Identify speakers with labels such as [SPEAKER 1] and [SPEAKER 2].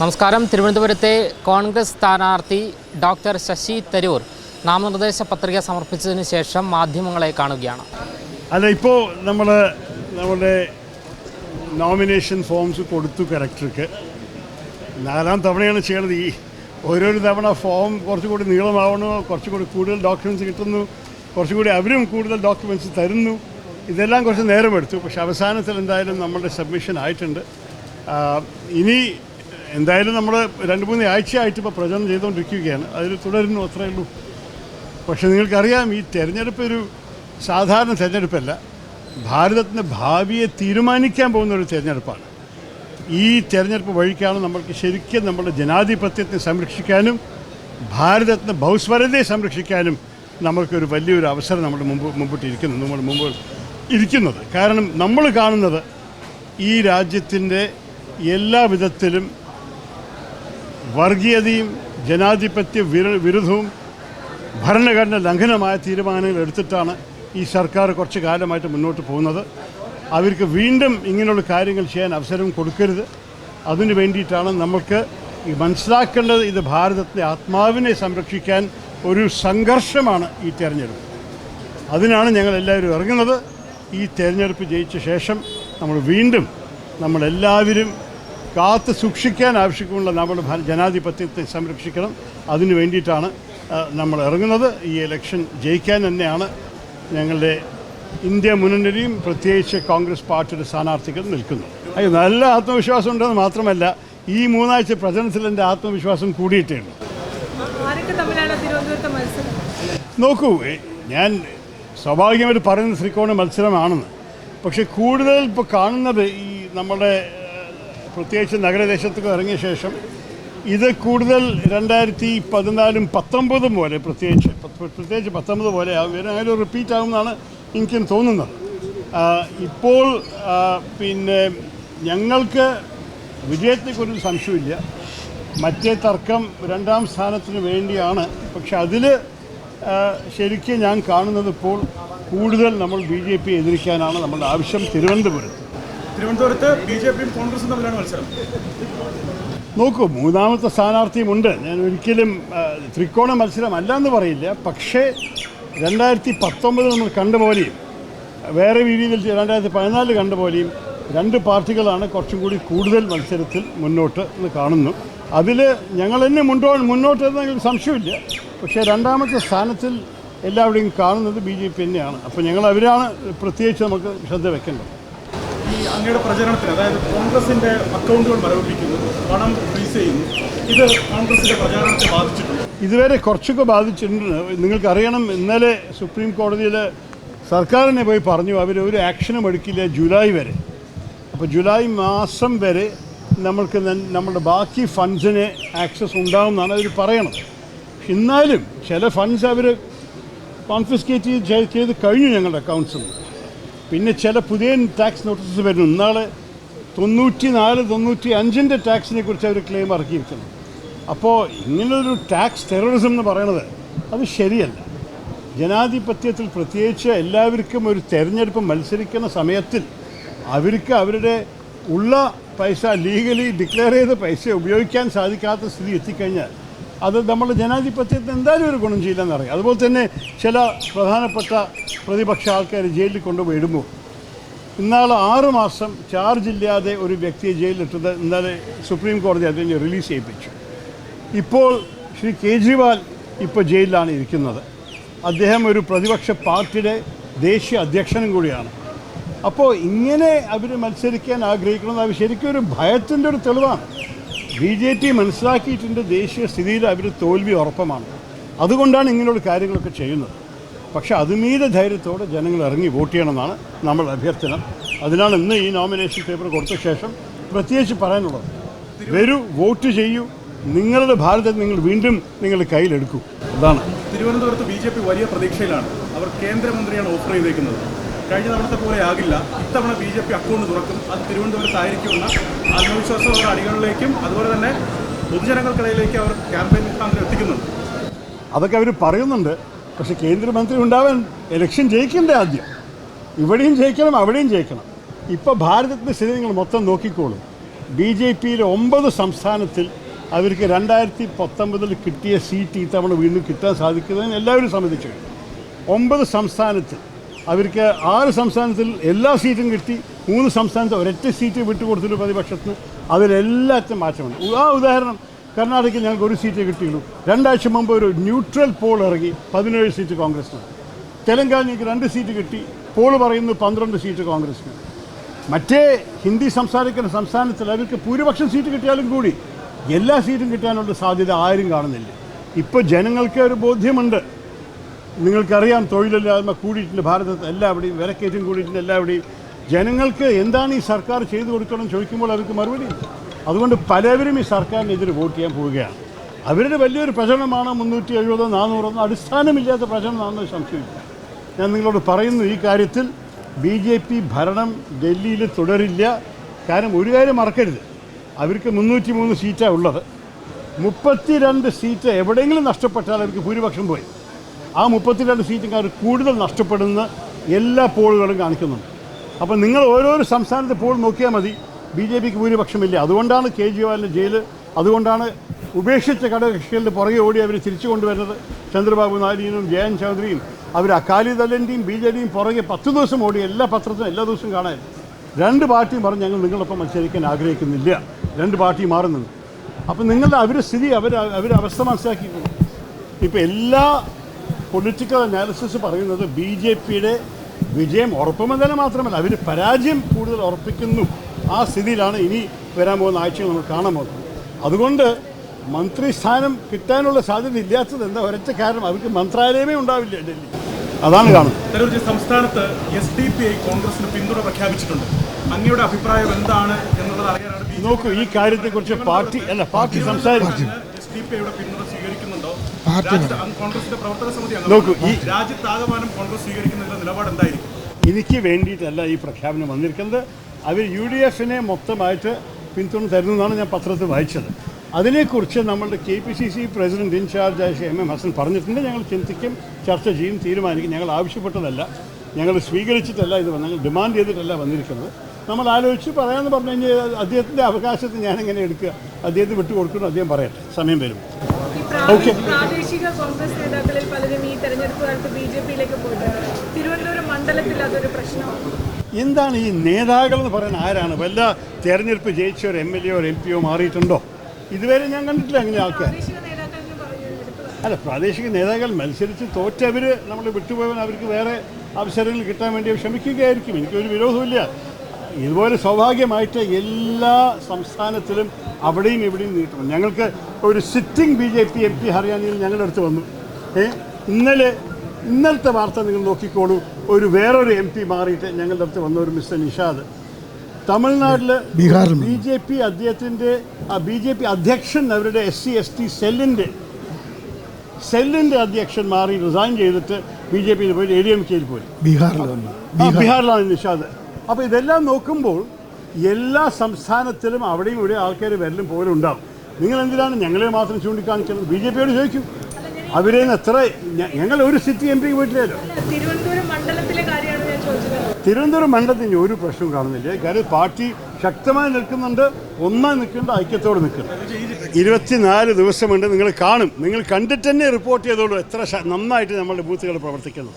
[SPEAKER 1] നമസ്കാരം. തിരുവനന്തപുരത്തെ കോൺഗ്രസ് സ്ഥാനാർത്ഥി ഡോക്ടർ ശശി തരൂർ നാമനിർദ്ദേശ പത്രിക സമർപ്പിച്ചതിന് ശേഷം മാധ്യമങ്ങളെ കാണുകയാണ്.
[SPEAKER 2] അല്ല ഇപ്പോൾ നമ്മൾ നമ്മുടെ നോമിനേഷൻ ഫോംസ് കൊടുത്തു കലക്ടർക്ക്. നാലാം തവണയാണ് ചെയ്യണത്. ഈ ഓരോരോ തവണ ഫോം കുറച്ചുകൂടി നീളമാവണോ കുറച്ചുകൂടി കൂടുതൽ ഡോക്യുമെന്റ്സ് കിട്ടുന്നു കുറച്ചുകൂടി അവരും കൂടുതൽ ഡോക്യുമെന്റ്സ് തരുന്നു. ഇതെല്ലാം കുറച്ച് നേരമെടുത്തു. പക്ഷെ അവസാനത്തിൽ എന്തായാലും നമ്മുടെ സബ്മിഷൻ ആയിട്ടുണ്ട്. ഇനി എന്തായാലും നമ്മൾ രണ്ട് മൂന്ന് ആഴ്ചയായിട്ട് ഇപ്പോൾ പ്രചരണം ചെയ്തുകൊണ്ടിരിക്കുകയാണ്. അതിൽ തുടരുന്നു അത്രയേ ഉള്ളൂ. പക്ഷേ നിങ്ങൾക്കറിയാം ഈ തെരഞ്ഞെടുപ്പ് ഒരു സാധാരണ തെരഞ്ഞെടുപ്പല്ല. ഭാരതത്തിന്റെ ഭാവിയെ തീരുമാനിക്കാൻ പോകുന്ന ഒരു തെരഞ്ഞെടുപ്പാണ്. ഈ തെരഞ്ഞെടുപ്പ് വഴിക്കാണ് നമ്മൾക്ക് ശരിക്കും നമ്മുടെ ജനാധിപത്യത്തെ സംരക്ഷിക്കാനും ഭാരതത്തിന്റെ ഭൗസ്വരതയെ സംരക്ഷിക്കാനും നമ്മൾക്കൊരു വലിയൊരു അവസരം നമ്മുടെ മുമ്പ് മുമ്പിട്ടിരിക്കുന്നു നമ്മുടെ മുമ്പ് ഇരിക്കുന്നത്. കാരണം നമ്മൾ കാണുന്നത് ഈ രാജ്യത്തിന്റെ എല്ലാ വിധത്തിലും വർഗീയതയും ജനാധിപത്യ വിരു വിരുദ്ധവും ഭരണഘടന ലംഘനമായ തീരുമാനങ്ങൾ എടുത്തിട്ടാണ് ഈ സർക്കാർ കുറച്ച് കാലമായിട്ട് മുന്നോട്ട് പോകുന്നത്. അവർക്ക് വീണ്ടും ഇങ്ങനെയുള്ള കാര്യങ്ങൾ ചെയ്യാൻ അവസരം കൊടുക്കരുത്. അതിനു വേണ്ടിയിട്ടാണ് നമ്മൾക്ക് മനസ്സിലാക്കേണ്ടത് ഇത് ഭാരതത്തിന്റെ ആത്മാവിനെ സംരക്ഷിക്കാൻ ഒരു സംഘർഷമാണ് ഈ തെരഞ്ഞെടുപ്പ്. അതിനാണ് ഞങ്ങൾ എല്ലാവരും ഇറങ്ങുന്നത്. ഈ തെരഞ്ഞെടുപ്പ് ജയിച്ച ശേഷം നമ്മൾ വീണ്ടും നമ്മളെല്ലാവരും കാത്ത് സൂക്ഷിക്കാൻ ആവശ്യമുള്ള നമ്മുടെ ജനാധിപത്യത്തെ സംരക്ഷിക്കണം. അതിനു വേണ്ടിയിട്ടാണ് നമ്മൾ ഇറങ്ങുന്നത്. ഈ ഇലക്ഷൻ ജയിക്കാൻ തന്നെയാണ് ഞങ്ങളുടെ ഇന്ത്യ മുന്നണിയും പ്രത്യേകിച്ച് കോൺഗ്രസ് പാർട്ടിയുടെ സ്ഥാനാർത്ഥികൾ നിൽക്കുന്നത്. അയ്യോ നല്ല ആത്മവിശ്വാസം ഉണ്ടെന്ന് മാത്രമല്ല ഈ മൂന്നാഴ്ച പ്രചരണത്തിൽ എന്റെ ആത്മവിശ്വാസം കൂടിയിട്ടേ ഉള്ളൂ നോക്കൂ ഞാൻ സ്വാഭാവികമായിട്ട് പറയുന്ന ത്രികോണ മത്സരമാണെന്ന്. പക്ഷെ കൂടുതൽ ഇപ്പോൾ കാണുന്നത് ഈ നമ്മുടെ പ്രത്യേകിച്ച് നഗരദേശത്തൊക്കെ ഇറങ്ങിയ ശേഷം ഇത് കൂടുതൽ രണ്ടായിരത്തി പതിനാലും പത്തൊമ്പതും പോലെ പ്രത്യേകിച്ച് പ്രത്യേകിച്ച് പത്തൊമ്പത് പോലെ ആകും അങ്ങനെ റിപ്പീറ്റ് ആകുമെന്നാണ് എനിക്കും തോന്നുന്നത്. ഇപ്പോൾ പിന്നെ ഞങ്ങൾക്ക് വിജയത്തെക്കുറിച്ച് സംശയമില്ല. മറ്റേ തർക്കം രണ്ടാം സ്ഥാനത്തിന് വേണ്ടിയാണ്. പക്ഷെ അതിൽ ശരിക്കും ഞാൻ കാണുന്നത് ഇപ്പോൾ കൂടുതൽ നമ്മൾ ബി ജെ പി എതിരിക്കാനാണ് നമ്മുടെ ആവശ്യം തിരുവനന്തപുരത്ത്.
[SPEAKER 3] തിരുവനന്തപുരത്ത് ബി ജെ പിയും കോൺഗ്രസും തമ്മിലാണ് മത്സരം.
[SPEAKER 2] നോക്കൂ മൂന്നാമത്തെ സ്ഥാനാർത്ഥിയുമുണ്ട്. ഞാൻ ഒരിക്കലും ത്രികോണ മത്സരം അല്ല എന്ന് പറയില്ല. പക്ഷേ രണ്ടായിരത്തി പത്തൊമ്പത് നമ്മൾ കണ്ടുപോലെയും വേറെ രീതിയിൽ രണ്ടായിരത്തി പതിനാലിൽ കണ്ടുപോലെയും രണ്ട് പാർട്ടികളാണ് കുറച്ചും കൂടി കൂടുതൽ മത്സരത്തിൽ മുന്നോട്ട് എന്ന് കാണുന്നു. അതിൽ ഞങ്ങൾ തന്നെ മുന്നോ മുന്നോട്ട് എന്നെങ്കിലും സംശയമില്ല. പക്ഷേ രണ്ടാമത്തെ സ്ഥാനത്തിൽ എല്ലാവരുടെയും കാണുന്നത് ബി ജെ പി തന്നെയാണ്. അപ്പോൾ ഞങ്ങൾ അവരാണ് പ്രത്യേകിച്ച് നമുക്ക് ശ്രദ്ധ വെക്കേണ്ടത്.
[SPEAKER 3] അങ്ങയുടെ പ്രചരണത്തിന് അതായത് കോൺഗ്രസിന്റെ അക്കൗണ്ടുകൾ മരവിപ്പിക്കുന്നു പണം ഫ്രീസ് ചെയ്യുന്നു. ഇത് കോൺഗ്രസിന്റെ പ്രചാരണത്തെ ബാധിച്ചിട്ടുണ്ട്.
[SPEAKER 2] ഇതുവരെ കുറച്ചൊക്കെ ബാധിച്ചിട്ടുണ്ട്. നിങ്ങൾക്കറിയണം ഇന്നലെ സുപ്രീം കോടതിയിൽ സർക്കാരിനെ പോയി പറഞ്ഞു അവർ ഒരു ആക്ഷനും എടുക്കില്ല ജൂലൈ വരെ. അപ്പോൾ ജൂലൈ മാസം വരെ നമ്മൾക്ക് നമ്മുടെ ബാക്കി ഫണ്ട്സിന് ആക്സസ് ഉണ്ടാകുമെന്നാണ് അവർ പറയണത് എന്നാലും ചില ഫണ്ട്സ് അവർ കോൺഫിസ്കേറ്റ് ചെയ്ത് ചെയ്ത് കഴിഞ്ഞു ഞങ്ങളുടെ അക്കൗണ്ട്സിൽ നിന്ന് പിന്നെ ചില പുതിയ ടാക്സ് നോട്ടീസസ് വരുന്നു. ഇന്നാൾ തൊണ്ണൂറ്റി നാല് തൊണ്ണൂറ്റി അഞ്ചിന്റെ ടാക്സിനെ കുറിച്ച് അവർ ക്ലെയിം ഇറക്കിയിരിക്കുന്നു. അപ്പോൾ ഇങ്ങനൊരു ടാക്സ് ടെററിസം എന്ന് പറയണത് അത് ശരിയല്ല. ജനാധിപത്യത്തിൽ പ്രത്യേകിച്ച് എല്ലാവർക്കും ഒരു തെരഞ്ഞെടുപ്പ് മത്സരിക്കുന്ന സമയത്തിൽ അവർക്ക് അവരുടെ ഉള്ള പൈസ ലീഗലി ഡിക്ലെയർ ചെയ്ത പൈസ ഉപയോഗിക്കാൻ സാധിക്കാത്ത സ്ഥിതി എത്തിക്കഴിഞ്ഞാൽ അത് നമ്മൾ ജനാധിപത്യത്തിന് എന്തായാലും ഒരു ഗുണം ചെയ്യില്ലെന്നറിയാം അതുപോലെ തന്നെ ചില പ്രധാനപ്പെട്ട പ്രതിപക്ഷ ആൾക്കാർ ജയിലിൽ കൊണ്ടുപോയി ഇടുമ്പോൾ ഇന്നാൾ ആറ് മാസം ചാർജ് ഇല്ലാതെ ഒരു വ്യക്തിയെ ജയിലിലിട്ടത് ഇന്നലെ സുപ്രീം കോടതി അതിനെ റിലീസ് ചെയ്യിപ്പിച്ചു. ഇപ്പോൾ ശ്രീ കേജ്രിവാൾ ഇപ്പോൾ ജയിലിലാണ് ഇരിക്കുന്നത്. അദ്ദേഹം ഒരു പ്രതിപക്ഷ പാർട്ടിയുടെ ദേശീയ അധ്യക്ഷനും കൂടിയാണ്. അപ്പോൾ ഇങ്ങനെ അവർ മത്സരിക്കാൻ ആഗ്രഹിക്കുന്നത് അവർ ശരിക്കും ഒരു ഭയത്തിന്റെ ഒരു തെളിവാണ്. ബി ജെ പി മനസ്സിലാക്കിയിട്ടുണ്ട് ദേശീയ സ്ഥിതിയിൽ അവർ തോൽവി ഉറപ്പമാണ് അതുകൊണ്ടാണ് ഇങ്ങനെയുള്ള കാര്യങ്ങളൊക്കെ ചെയ്യുന്നത്. പക്ഷെ അതുമീത ധൈര്യത്തോടെ ജനങ്ങൾ ഇറങ്ങി വോട്ട് ചെയ്യണമെന്നാണ് നമ്മൾ അഭ്യർത്ഥന. അതിനാണ് ഇന്ന് ഈ നോമിനേഷൻ പേപ്പർ കൊടുത്ത ശേഷം പ്രത്യേകിച്ച് പറയാനുള്ളത്. വരൂ വോട്ട് ചെയ്യൂ. നിങ്ങളുടെ ഭാരതം നിങ്ങൾ വീണ്ടും നിങ്ങളുടെ കയ്യിലെടുക്കൂ അതാണ്.
[SPEAKER 3] തിരുവനന്തപുരത്ത് ബി വലിയ പ്രതീക്ഷയിലാണ്. അവർ കേന്ദ്രമന്ത്രിയാണ് ഓഫർ ചെയ്തേക്കുന്നത്. കഴിഞ്ഞ തവണത്തെ പോലെ ആകില്ല. ഇത്തവണ ബി ജെ പി അക്കൗണ്ട് തുറക്കും. അത് തിരുവനന്തപുരത്തായിരിക്കുമെന്ന ആത്മവിശ്വാസം അവരുടെ അണികളിലേക്കും അതുപോലെ തന്നെ പൊതുജനങ്ങൾക്കിടയിലേക്ക് അവർ ക്യാമ്പയിൻ മുഖാന്തരം എത്തിക്കുന്നുണ്ട്.
[SPEAKER 2] അതൊക്കെ അവർ പറയുന്നുണ്ട്. പക്ഷെ കേന്ദ്രമന്ത്രി ഉണ്ടാവാൻ ഇലക്ഷൻ ജയിക്കണ്ടേ ആദ്യം. ഇവിടെയും ജയിക്കണം അവിടെയും ജയിക്കണം. ഇപ്പോൾ ഭാരതത്തിന്റെ സ്ഥിതി നിങ്ങൾ മൊത്തം നോക്കിക്കോളും. ബി ജെ പിയിലെ ഒമ്പത് സംസ്ഥാനത്തിൽ അവർക്ക് രണ്ടായിരത്തി പത്തൊമ്പതിൽ കിട്ടിയ സീറ്റ് ഇത്തവണ വീണ്ടും കിട്ടാൻ സാധിക്കുന്നതിന് എല്ലാവരും സമ്മതിച്ചു. ഒമ്പത് സംസ്ഥാനത്ത് അവർക്ക് ആറ് സംസ്ഥാനത്തിൽ എല്ലാ സീറ്റും കിട്ടി മൂന്ന് സംസ്ഥാനത്ത് ഒരൊറ്റ സീറ്റ് വിട്ടുകൊടുത്തിട്ട് പ്രതിപക്ഷത്തിന്. അതിലെല്ലാത്തിനും മാറ്റമുണ്ട്. ആ ഉദാഹരണം കർണാടകയ്ക്ക് ഞങ്ങൾക്ക് ഒരു സീറ്റേ കിട്ടിയുള്ളൂ. രണ്ടാഴ്ച മുമ്പ് ഒരു ന്യൂട്രൽ പോൾ ഇറങ്ങി പതിനേഴ് സീറ്റ് കോൺഗ്രസിന്. തെലങ്കാനയ്ക്ക് രണ്ട് സീറ്റ് കിട്ടി. പോൾ പറയുന്നു പന്ത്രണ്ട് സീറ്റ് കോൺഗ്രസിന്. മറ്റേ ഹിന്ദി സംസാരിക്കുന്ന സംസ്ഥാനത്തിൽ അവർക്ക് ഭൂരിപക്ഷം സീറ്റ് കിട്ടിയാലും കൂടി എല്ലാ സീറ്റും കിട്ടാനുള്ള സാധ്യത ആരും കാണുന്നില്ല. ഇപ്പോൾ ജനങ്ങൾക്ക് ഒരു ബോധ്യമുണ്ട്. നിങ്ങൾക്കറിയാം തൊഴിലില്ലായ്മ കൂടിയിട്ടുണ്ട് ഭാരതത്തിൽ എല്ലാവിടെയും വിലക്കയറ്റം കൂടിയിട്ടുണ്ട് എല്ലാവിടെയും. ജനങ്ങൾക്ക് എന്താണ് ഈ സർക്കാർ ചെയ്തു കൊടുക്കണം ചോദിക്കുമ്പോൾ അവർക്ക് മറുപടി അതുകൊണ്ട് പലവരും ഈ സർക്കാരിനെതിരെ വോട്ട് ചെയ്യാൻ പോവുകയാണ്. അവരുടെ വലിയൊരു പ്രചരണമാണ് മുന്നൂറ്റി എഴുപതോ നാനൂറോ അടിസ്ഥാനമില്ലാത്ത പ്രചരണമാണെന്ന് സംശയമില്ല. ഞാൻ നിങ്ങളോട് പറയുന്നു ഈ കാര്യത്തിൽ ബി ജെ പി ഭരണം ഡൽഹിയിൽ തുടരില്ല. കാരണം ഒരു കാര്യം മറക്കരുത്. അവർക്ക് മുന്നൂറ്റി മൂന്ന് സീറ്റാണ് ഉള്ളത്. മുപ്പത്തി രണ്ട് സീറ്റ് എവിടെയെങ്കിലും നഷ്ടപ്പെട്ടാൽ അവർക്ക് ഭൂരിപക്ഷം പോയി. ആ മുപ്പത്തിരണ്ട് സീറ്റുകാർ കൂടുതൽ നഷ്ടപ്പെടുന്ന എല്ലാ പോളുകളും കാണിക്കുന്നുണ്ട്. അപ്പോൾ നിങ്ങൾ ഓരോരോ സംസ്ഥാനത്തെ പോൾ നോക്കിയാൽ മതി. ബി ജെ പിക്ക് ഭൂരിപക്ഷമില്ല. അതുകൊണ്ടാണ് കേജ്രിവാളിന്റെ ജയിൽ അതുകൊണ്ടാണ് ഉപേക്ഷിച്ച ഘടകകക്ഷികളുടെ പുറകെ ഓടി അവർ തിരിച്ചു കൊണ്ടുവരുന്നത്. ചന്ദ്രബാബു നായിഡുവിനും ജയൻ ചൗധരിയും അവർ അകാലിദളിന്റെയും ബി ജെ ഡിയും പുറകെ പത്ത് ദിവസം ഓടി എല്ലാ പത്രത്തിനും എല്ലാ ദിവസവും കാണാൻ. രണ്ട് പാർട്ടിയും പറഞ്ഞ് ഞങ്ങൾ നിങ്ങളൊപ്പം മത്സരിക്കാൻ ആഗ്രഹിക്കുന്നില്ല. രണ്ട് പാർട്ടി മാറുന്നുണ്ട് അപ്പം നിങ്ങളുടെ അവരുടെ സ്ഥിതി അവർ അവരുടെ അവസ്ഥ മനസ്സിലാക്കിയിട്ടുണ്ട് ഇപ്പോൾ എല്ലാ പൊളിറ്റിക്കൽ അനാലിസിസ് പറയുന്നത് ബി ജെ പിയുടെ വിജയം ഉറപ്പുമെന്ന് മാത്രമല്ല അവർ പരാജയം കൂടുതൽ ഉറപ്പിക്കുന്നു. ആ സ്ഥിതിയിലാണ് ഇനി വരാൻ പോകുന്ന ആഴ്ചകൾ നമ്മൾ കാണാൻ പോകുന്നത്. അതുകൊണ്ട് മന്ത്രി സ്ഥാനം കിട്ടാനുള്ള സാധ്യത ഇല്ലാത്തത് എന്താ? ഒരൊറ്റ കാരണം അവർക്ക് മന്ത്രാലയമേ ഉണ്ടാവില്ല ഡൽഹി. അതാണ് കാണുന്നത്.
[SPEAKER 3] സംസ്ഥാനത്ത് എസ് ഡി പി ഐ കോൺഗ്രസിന് പിന്തുണ പ്രഖ്യാപിച്ചിട്ടുണ്ട്. അങ്ങയുടെ അഭിപ്രായം എന്താണ് എന്നുള്ളത് അറിയാനാണ്
[SPEAKER 2] നോക്കൂ ഈ കാര്യത്തെക്കുറിച്ച് പാർട്ടി അല്ല പാർട്ടി സംസാരിക്കും
[SPEAKER 3] എസ് ഡി പി ഐയുടെ പിന്തുണ അംഗമാണ്.
[SPEAKER 2] നോക്കൂ, ഈ-
[SPEAKER 3] രാജ്യത്താകമാനം കോൺഗ്രസ് സ്വീകരിക്കുന്നതിന്റെ നിലപാട് എന്തായിരിക്കും?
[SPEAKER 2] എനിക്ക് വേണ്ടിയിട്ടല്ല ഈ പ്രഖ്യാപനം വന്നിരിക്കുന്നത്. അവർ യു ഡി എഫിനെ മൊത്തമായിട്ട് പിന്തുണ തരുന്നു എന്നാണ് ഞാൻ പത്രത്തിൽ വായിച്ചത്. അതിനെക്കുറിച്ച് നമ്മളുടെ K P C C president ഇൻചാർജായ Shri M M Hasan പറഞ്ഞിട്ടുണ്ട്. ഞങ്ങൾ ചിന്തിക്കും ചർച്ച ചെയ്യും തീരുമാനിക്കും. ഞങ്ങൾ ആവശ്യപ്പെട്ടതല്ല. ഞങ്ങൾ സ്വീകരിച്ചിട്ടല്ല ഇത് വന്ന് ഞങ്ങൾ ഡിമാൻഡ് ചെയ്തിട്ടല്ല വന്നിരിക്കുന്നത്. നമ്മൾ ആലോചിച്ച് പറയാമെന്ന് പറഞ്ഞു കഴിഞ്ഞാൽ അദ്ദേഹത്തിന്റെ ഞാൻ എങ്ങനെ എടുക്കുക. അദ്ദേഹത്തിന് വിട്ടുകൊടുക്കണം അദ്ദേഹം പറയട്ടെ. സമയം വരും. ഓക്കെ
[SPEAKER 4] പ്രാദേശിക കോൺഗ്രസ് നേതാക്കളിൽ പലരും ഈ തെരഞ്ഞെടുപ്പ് കാലത്ത് ബി ജെ പിയിലേക്ക് പോയിട്ടുണ്ട്. തിരുവനന്തപുരം മണ്ഡലത്തിൽ അതൊരു പ്രശ്നമാണ്
[SPEAKER 2] എന്താണ് ഈ നേതാക്കൾ എന്ന് പറയുന്നത് ആരാണ്? വല്ല തെരഞ്ഞെടുപ്പ് ജയിച്ച ഒരു എം എൽ എ ഒരു എം പിയോ മാറിയിട്ടുണ്ടോ? ഇതുവരെ ഞാൻ കണ്ടിട്ടില്ല അങ്ങനെ ആൾക്കാർ. അല്ല പ്രാദേശിക നേതാക്കൾ മത്സരിച്ച് തോറ്റവർ നമ്മൾ വിട്ടുപോയവൻ അവർക്ക് വേറെ അവസരങ്ങൾ കിട്ടാൻ വേണ്ടി ശ്രമിക്കുകയായിരിക്കും എനിക്കൊരു വിരോധമില്ല ഇതുപോലെ സൗഭാഗ്യമായിട്ട് എല്ലാ സംസ്ഥാനത്തിലും അവിടെയും ഇവിടെയും നീട്ടണം. ഞങ്ങൾക്ക് ഒരു sitting B J P M P ഹരിയാനയിൽ ഞങ്ങളുടെ അടുത്ത് വന്നു. ഏ ഇന്നലെ ഇന്നലത്തെ വാർത്ത നിങ്ങൾ നോക്കിക്കോളൂ. ഒരു വേറൊരു എം പി മാറിയിട്ട് ഞങ്ങളുടെ അടുത്ത് വന്ന ഒരു മിസ്റ്റർ നിഷാദ്. തമിഴ്നാട്ടിൽ
[SPEAKER 5] ബീഹാറിൽ
[SPEAKER 2] ബി ജെ പി അദ്ദേഹത്തിന്റെ ബി ജെ പി അധ്യക്ഷൻ അവരുടെ എസ് സി എസ് ടി സെല്ലിന്റെ സെല്ലിന്റെ അധ്യക്ഷൻ മാറി റിസൈൻ ചെയ്തിട്ട് ബി ജെ പിയിൽ പോയി എ ഡി എം കെയിൽ പോയി.
[SPEAKER 5] ബീഹാറിൽ.
[SPEAKER 2] ബീഹാറിലാണ് നിഷാദ്. അപ്പോൾ ഇതെല്ലാം നോക്കുമ്പോൾ എല്ലാ സംസ്ഥാനത്തിലും അവിടെയും ഇവിടെ ആൾക്കാർ വരലും പോലും ഉണ്ടാവും. നിങ്ങൾ എന്തിനാണ് ഞങ്ങളെ മാത്രം ചൂണ്ടിക്കാണിക്കുന്നത്? ബി ജെ പിയോട് ചോദിക്കും. അവരെ എത്ര ഞങ്ങൾ ഒരു സിറ്റി എം പി പോയിട്ടില്ലല്ലോ.
[SPEAKER 4] തിരുവനന്തപുരം
[SPEAKER 2] മണ്ഡലത്തിന് ഒരു പ്രശ്നവും കാണുന്നില്ല. കാര്യം പാർട്ടി ശക്തമായി നിൽക്കുന്നുണ്ട്. ഒന്നായി നിൽക്കേണ്ട ഐക്യത്തോടെ നിൽക്കുന്നു. ഇരുപത്തിനാല് ദിവസമുണ്ട്. നിങ്ങൾ കാണും. നിങ്ങൾ കണ്ടിട്ട് തന്നെ റിപ്പോർട്ട് ചെയ്തോളൂ എത്ര നന്നായിട്ട് നമ്മളുടെ ബൂത്തുകൾ പ്രവർത്തിക്കുന്നു.